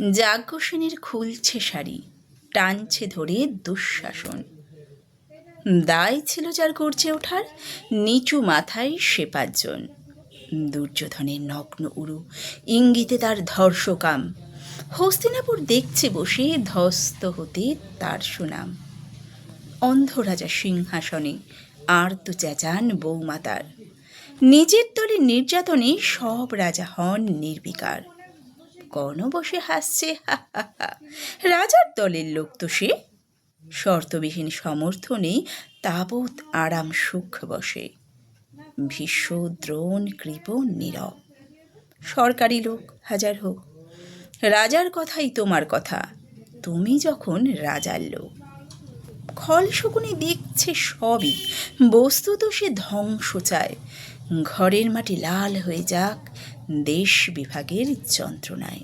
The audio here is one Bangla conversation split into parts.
যাজ্ঞসেনের খুলছে শাড়ি, টানছে ধরে দুঃশাসন। দায় ছিল যার গর্জে ওঠার, নিচু মাথায় সে পাঁচজন। দুর্যোধনের নগ্ন উরু, ইঙ্গিতে তার ধর্ষকাম। হস্তিনাপুর দেখছে বসে ধস্ত হতে তার সুনাম। অন্ধরাজা সিংহাসনে আর তো চেঁচান বৌমাতার নিজের দলের নির্যাতনে সব রাজা হন নির্বিকার। কর্ণ বসে হাসছে রাজার দলের লোক তো সে। শর্তবিহীন সমর্থনে তাবৎ আরাম সুখ বসে। ভীষ্ম, দ্রোণ কৃপ নীরব। সরকারি লোক, হাজার হোক। রাজার কথাই তোমার কথা। তুমি যখন রাজার লোক। খল শকুনে দেখছে সবই। বস্তুত সে ধ্বংস চায়। ঘরের মাটি লাল হয়ে যাক, দেশ বিভাগের যন্ত্রণায়।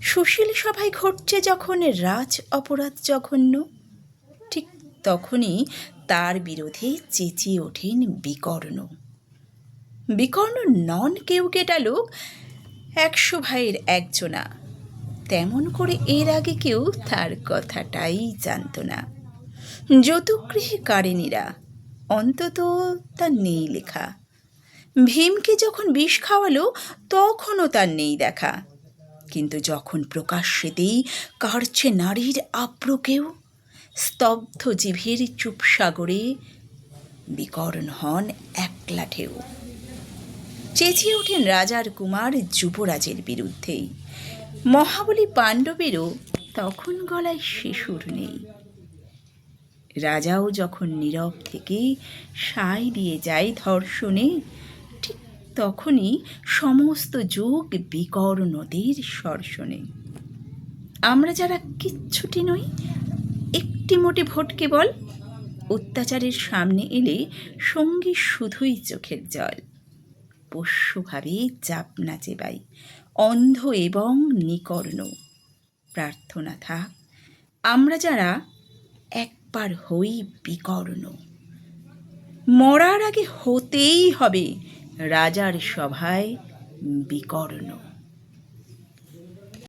সুশীল সভায় ঘটছে যখন রাজ অপরাধ জঘন্য। ঠিক তখনই তার বিরোধে চেঁচিয়ে ওঠেন বিকর্ণ। বিকর্ণ নন কেউ কেটা লোক, একশো ভাইয়ের একজনা। তেমন করে এর আগে কেউ তার কথাটাই জানত না। যতুগৃহে কারেনিরা অন্তত তা নেই লেখা। ভীমকে যখন বিষ খাওয়ালো, তখনও তার নেই দেখা। কিন্তু যখন প্রকাশ্যেতেই কাড়ছে নারীর আব্র কেউ স্তব্ধ জিভের চুপ সাগরে বিকর্ণ হন একলা ঢেউ। চেঁচিয়ে ওঠেন রাজার কুমার যুবরাজের বিরুদ্ধেই। মহাবলী পাণ্ডবেরও তখন গলায় শিশুর নেই। রাজাও যখন নীরব থেকে সায় দিয়ে যায় ধর্ষণে, ঠিক তখনই সমস্ত যোগ বিকর নদীর সর্ষণে আমরা যারা কিচ্ছুটি নই, একটি মোটে ভোট কেবল অত্যাচারের সামনে এলে সঙ্গী শুধুই চোখের জল। পোষ্যভাবে চাপ না চেবাই অন্ধ এবং নিকর্ণ। প্রার্থনা থাক, আমরা যারা একবার হই বিকর্ণ। মরার আগে হতেই হবে রাজার সভায় বিকর্ণ।